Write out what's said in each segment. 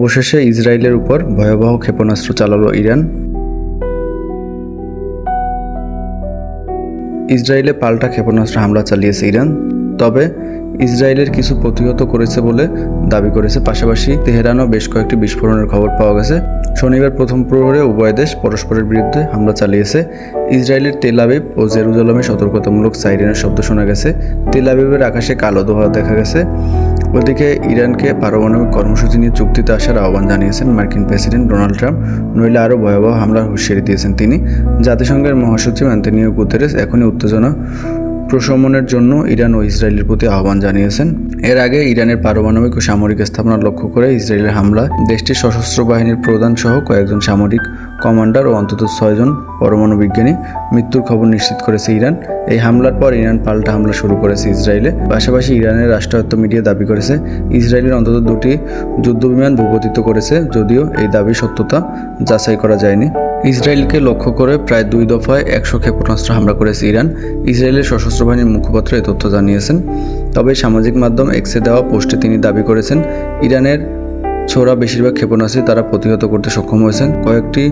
অবশেষে ইসরায়েলের উপর ভয়াবহ ক্ষেপণাস্ত্র চালাল ইরান। ইসরায়েলে পাল্টা ক্ষেপণাস্ত্র হামলা চালিয়েছে ইরান। তবে ইসরায়েলের কিছু প্রতিহত করেছে বলে দাবি করেছে। পাশাপাশি তেহরানও বেশ কয়েকটি বিস্ফোরণের খবর পাওয়া গেছে। শনিবার প্রথম প্রহরে উভয় দেশ পরস্পরের বিরুদ্ধে হামলা চালিয়েছে। ইসরায়েলের তেল আবিব ও জেরুজালামে সতর্কতামূলক সাইরেনের শব্দ শোনা গেছে। তেল আবিবের আকাশে কালো দোহা দেখা গেছে। ওদিকে ইরানকে পারমাণবিক কর্মসূচি নিয়ে চুক্তিতে আসার আহ্বান জানিয়েছেন মার্কিন প্রেসিডেন্ট ডোনাল্ড ট্রাম্প। নইলে আরও ভয়াবহ হামলার হুঁশিয়ারি দিয়েছেন তিনি। জাতিসংঘের মহাসচিব অ্যান্তনিও গুতেরেস এখনই উত্তেজনা প্রশমনের জন্য ইরান ও ইসরায়েলের প্রতি আহ্বান জানিয়েছেন। এর আগে ইরানের পারমাণবিক ও সামরিক স্থাপনা লক্ষ্য করে ইসরায়েলের হামলা দেশটির সশস্ত্র বাহিনীর প্রধান সহ কয়েকজন সামরিক কমান্ডার ও অন্তত ছয়জন পরমাণু বিজ্ঞানী মৃত্যুর খবর নিশ্চিত করেছে ইরান। এই হামলার পর ইরান পাল্টা হামলা শুরু করেছে ইসরায়েলে। পাশাপাশি ইরানের রাষ্ট্রায়ত্ত মিডিয়া দাবি করেছে, ইসরায়েলের অন্তত দুটি যুদ্ধবিমান ভূপতিত করেছে, যদিও এই দাবি সত্যতা যাচাই করা যায়নি। ইসরায়েলকে লক্ষ্য করে প্রায় দুই দফায় একশো ক্ষেপণাস্ত্র হামলা করেছে ইরান। ইসরায়েলের সশস্ত্র বাহিনীর মুখপাত্র এই তথ্য জানিয়েছেন। তবে সামাজিক মাধ্যম এক্সে দেওয়া পোস্টে তিনি দাবি করেছেন, ইরানের ছোড়া বেশিরভাগ ক্ষেপণাস্ত্রই তারা প্রতিহত করতে সক্ষম হয়েছেন। কয়েকটি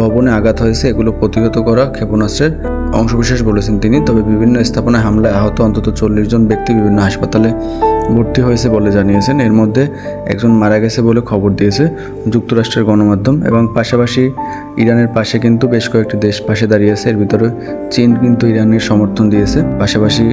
ভবনে আঘাত হয়েছে, এগুলো প্রতিহত করা ক্ষেপণাস্ত্রের অংশবিশেষ বলেছেন তিনি। তবে বিভিন্ন স্থাপনায় হামলায় আহত অন্তত চল্লিশ জন ব্যক্তি বিভিন্ন হাসপাতালে ভর্তি হয়েছে বলে জানিয়েছেন। এর মধ্যে একজন মারা গেছে বলে খবর দিয়েছে যুক্তরাষ্ট্রের গণমাধ্যম এবং পাশাপাশি ইরানের পাশে কিন্তু বেশ কয়েকটি দেশ পাশে দাঁড়িয়েছে এর ভিতরে চীন কিন্তু ইরানের সমর্থন দিয়েছে। পাশাপাশি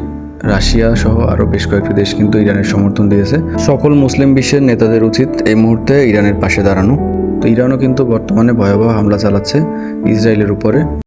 রাশিয়া সহ আরও বেশ কয়েকটি দেশ কিন্তু ইরানের সমর্থন দিয়েছে। সকল মুসলিম বিশ্বের নেতাদের উচিত এই মুহূর্তে ইরানের পাশে দাঁড়ানো। তো ইরানও কিন্তু বর্তমানে ভয়াবহ হামলা চালাচ্ছে ইসরায়েলের উপরে।